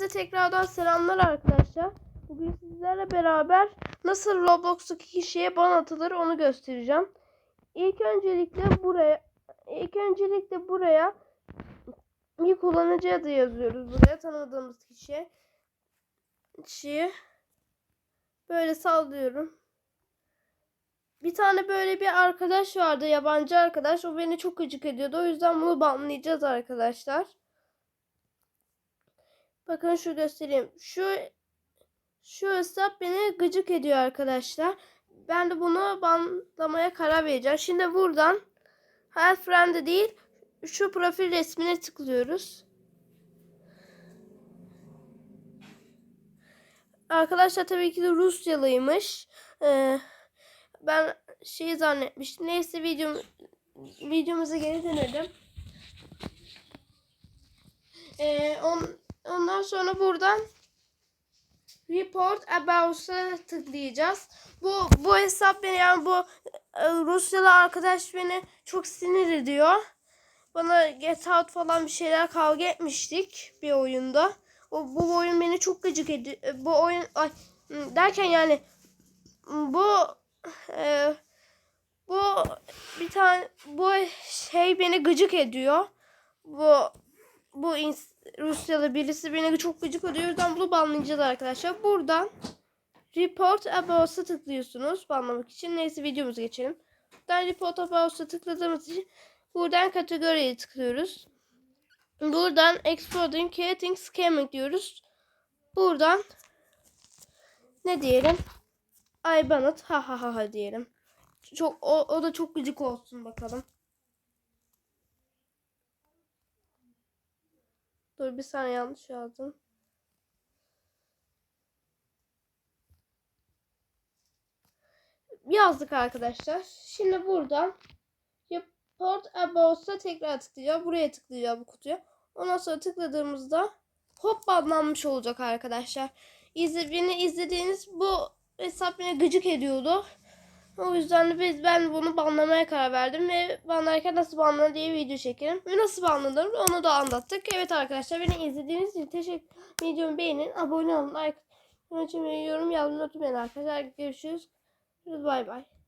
Hepinize tekrardan selamlar arkadaşlar. Bugün sizlerle beraber nasıl Roblox'taki kişiye ban atılır onu göstereceğim. İlk öncelikle buraya ilk öncelikle buraya bir kullanıcı adı yazıyoruz buraya tanıdığımız kişiye. Kişiyi böyle sallıyorum. Bir tane böyle bir arkadaş vardı yabancı arkadaş. O beni çok gıcık ediyordu. O yüzden bunu banlayacağız arkadaşlar. Bakın şu göstereyim. Şu şu hesap beni gıcık ediyor arkadaşlar. Ben de bunu banlamaya karar vereceğim. Şimdi buradan Her Friend'e değil şu profil resmine tıklıyoruz. Arkadaşlar tabii ki de Rusyalıymış. Ee, ben şeyi zannetmiştim. Neyse videom, videomuza geri dönelim. Ee, on, ondan sonra buradan Report About'a tıklayacağız. Bu bu hesap beni yani bu e, Rusyalı arkadaş beni çok sinir ediyor. Bana Get Out falan bir şeyler kavga etmiştik bir oyunda. O bu oyun beni çok gıcık ediyor. Bu oyun ay, derken yani bu e, bu bir tane bu şey beni gıcık ediyor. Bu bu Rusyalı birisi beni çok gıcık ediyor. O yüzden bunu banlayacağız arkadaşlar. Buradan Report About'a tıklıyorsunuz banlamak için. Neyse videomuza geçelim. Buradan Report About'a tıkladığımız için buradan kategoriye tıklıyoruz. Buradan Exploding Creating Scamming diyoruz. Buradan ne diyelim? Ay banat ha ha ha ha diyelim. Çok o, o da çok gıcık olsun bakalım. Dur bir saniye yanlış yazdım. Yazdık arkadaşlar. Şimdi buradan Report About'a tekrar tıklayacağım. Buraya tıklayacağım bu kutuya. Ondan sonra tıkladığımızda hop banlanmış olacak arkadaşlar. İzle, beni izlediğiniz bu hesap beni gıcık ediyordu. O yüzden de biz ben bunu banlamaya karar verdim ve banlarken nasıl banlanır diye video çekelim. Ve nasıl banlanır onu da anlattık. Evet arkadaşlar beni izlediğiniz için teşekkür Videomu beğenin, abone olun, like, yorum yazmayı unutmayın arkadaşlar. Görüşürüz. Bay bay.